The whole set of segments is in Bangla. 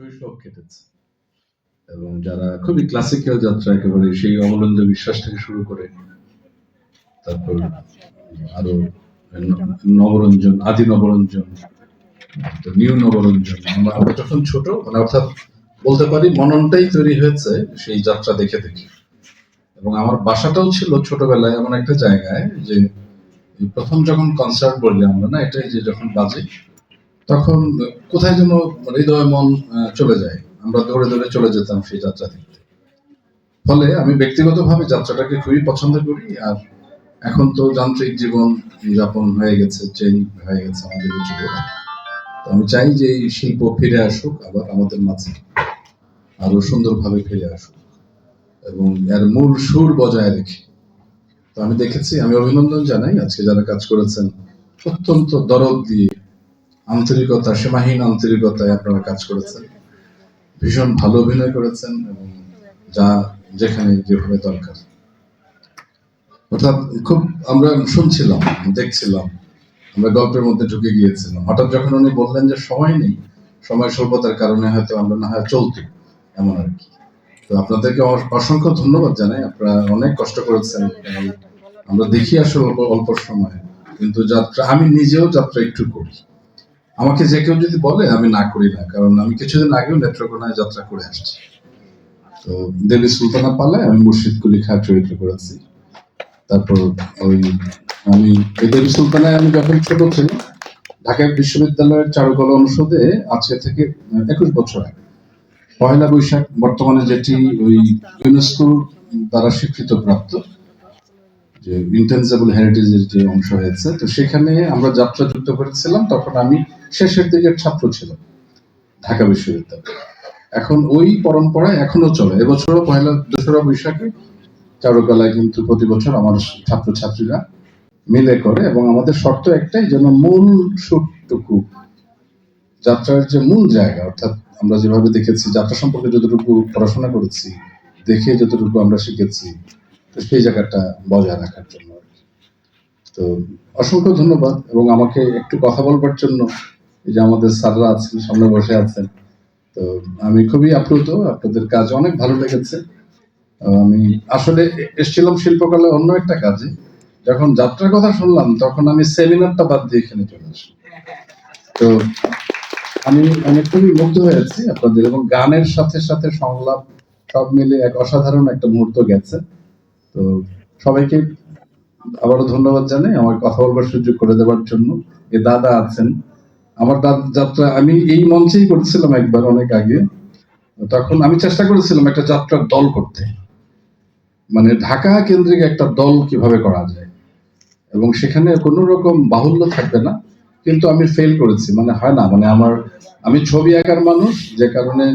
শৈশব কেটেছে। এবং যারা খুবই ক্লাসিক্যাল যাত্রা একেবারে সেই অমলেন্দ্র বিশ্বাস থেকে শুরু করে, তারপর আরও নবরঞ্জন, আদি নবরঞ্জন নিউ নবরঞ্জন। আমরা যখন ছোট মানে অর্থাৎ বলতে পারি মননটাই তৈরি হয়েছে সেই যাত্রা দেখে দেখে। এবং আমার বাসাটাও ছিল ছোটবেলায় এমন একটা জায়গায় যে প্রথম যখন কনসার্ট বললে আমরা না, এটাই যে যখন বাজে তখন কোথায় যেন হৃদয় মন চলে যায়। আমরা দৌড়ে দৌড়ে চলে যেতাম সেই যাত্রা দেখতে। ফলে আমি ব্যক্তিগতভাবে যাত্রাটাকে খুবই পছন্দ করি, আর এখন তো যান্ত্রিক জীবন যাপন হয়ে গেছে চেঞ্জ হয়ে গেছে আমাদের জীবন। তো আমি চাই যে এই শিল্প ফিরে আসুক, আবার আমাদের মাঝে আরও সুন্দরভাবে ফিরে আসুক এবং এর মূল সুর বজায় রেখে। তো আমি দেখেছি, আমি অভিনন্দন জানাই আজকে যারা কাজ করেছেন, অত্যন্ত দরদ দিয়ে আন্তরিকতা, সীমাহীন আন্তরিকতায় আপনারা কাজ করেছেন। ভীষণ ভালো অভিনয় করেছেন এবং যা যেখানে যেভাবে দরকার। অর্থাৎ খুব আমরা শুনছিলাম, দেখছিলাম, আমরা গল্পের মধ্যে ঢুকে গিয়েছিলাম। হঠাৎ যখন উনি বললেন যে সময় নেই, সময় স্বল্পতার কারণে হয়তো আমরা না হয় চলতি, এমন আর কি। তো আপনাদেরকে অসংখ্য ধন্যবাদ জানাই, আপনারা অনেক কষ্ট করেছেন আমরা দেখি আসলে অল্প সময়, কিন্তু যাত্রা আমি নিজেও যাত্রা একটু করি। আমাকে যে কেউ যদি বলে, আমি না করি না, কারণ আমি কিছুদিন আগেও নেত্রকোনায় যাত্রা করে আসছি। তো দেবী সুলতানা পালায় আমি মুর্শিদ কুলি খা চরিত্র করেছি। তারপর ওই আমি, এই দেবী সুলতানায় আমি যখন ছোট ছিলাম, ঢাকা বিশ্ববিদ্যালয়ের চারুকলা অনুষদে আজকে থেকে একুশ বছর আগে, পয়লা বৈশাখ বর্তমানে যেটি ওই ইউনেস্কো দ্বারা স্বীকৃত প্রাপ্ত যে ইন্টেন্সিবল হেরিটেজের যে অংশ হয়েছে, তো সেখানে আমরা যাত্রা যুক্ত করেছিলাম, তখন আমি শেষের দিকের ছাত্র ছিলাম ঢাকা বিশ্ববিদ্যালয়। এখন ওই পরম্পরা এখনও চলে। এবছরও পয়লা দোসরা বৈশাখে চারুকলায় কিন্তু প্রতি বছর আমার ছাত্রছাত্রীরা মিলে করে এবং আমাদের শর্ত একটাই, যেন মূল সুরটুকু, যাত্রার যে মূল জায়গা, অর্থাৎ আমরা যেভাবে দেখেছি, যাত্রা সম্পর্কে যতটুকু পড়াশোনা করেছি, দেখে যতটুকু আমরা শিখেছি সেই জায়গাটা বজায় রাখার জন্য তো অসংখ্য ধন্যবাদ এবং আমাকে একটু কথা বলবার জন্য যে আমাদের স্যাররা আছেন, সামনে বসে আছেন, তো আমি খুবই আপ্লুত, আপনাদের কাজ অনেক ভালো লেগেছে। আমি আসলে এসেছিলাম শিল্পকলা অন্য একটা কাজে, যখন যাত্রার কথা শুনলাম, তখন আমি সেমিনারটা বাদ দিয়ে এখানে চলে আসি। তো আমি আমি খুবই মুগ্ধ হয়েছি আপনাদের, এবং গানের সাথে সাথে সংলাপ সব মিলে এক অসাধারণ একটা মুহূর্ত গেছে। তো সবাইকে আবারও ধন্যবাদ জানাই, আমার কথা বলবার সুযোগ করে দেওয়ার জন্য। এ দাদা আছেন। আমার দাদা, যাত্রা, আমি এই মঞ্চেই করেছিলাম একবার অনেক আগে। তখন আমি চেষ্টা করেছিলাম একটা যাত্রার দল করতে। মানে ঢাকা কেন্দ্রিক একটা দল কীভাবে করা যায়। এবং সেখানে কোনো রকম বাহুল্য থাকবে না। কিন্তু আমি ফেল করেছি। মানে হয় না মানে আমার, আমি ছবি আঁকার মানুষ, যে কারণে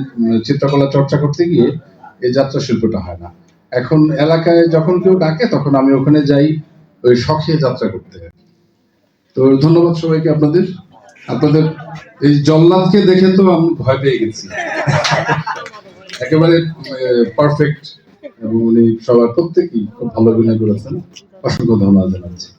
চিত্রকলা চর্চা করতে গিয়ে এই যাত্রা শিল্পটা হয় না। এখন এলাকায় যখন কেউ ডাকে, তখন আমি ওখানে যাই, ওই শখে যাত্রা করতে তো ধন্যবাদ সবাইকে আপনাদের। আপনাদের এই জল্লাদকে দেখে তো আমি ভয় পেয়ে গেছি। একেবারে পারফেক্ট এবং উনি সবার প্রত্যেকেই খুব ভালো অভিনয় করেছেন। অসংখ্য ধন্যবাদ জানাচ্ছি।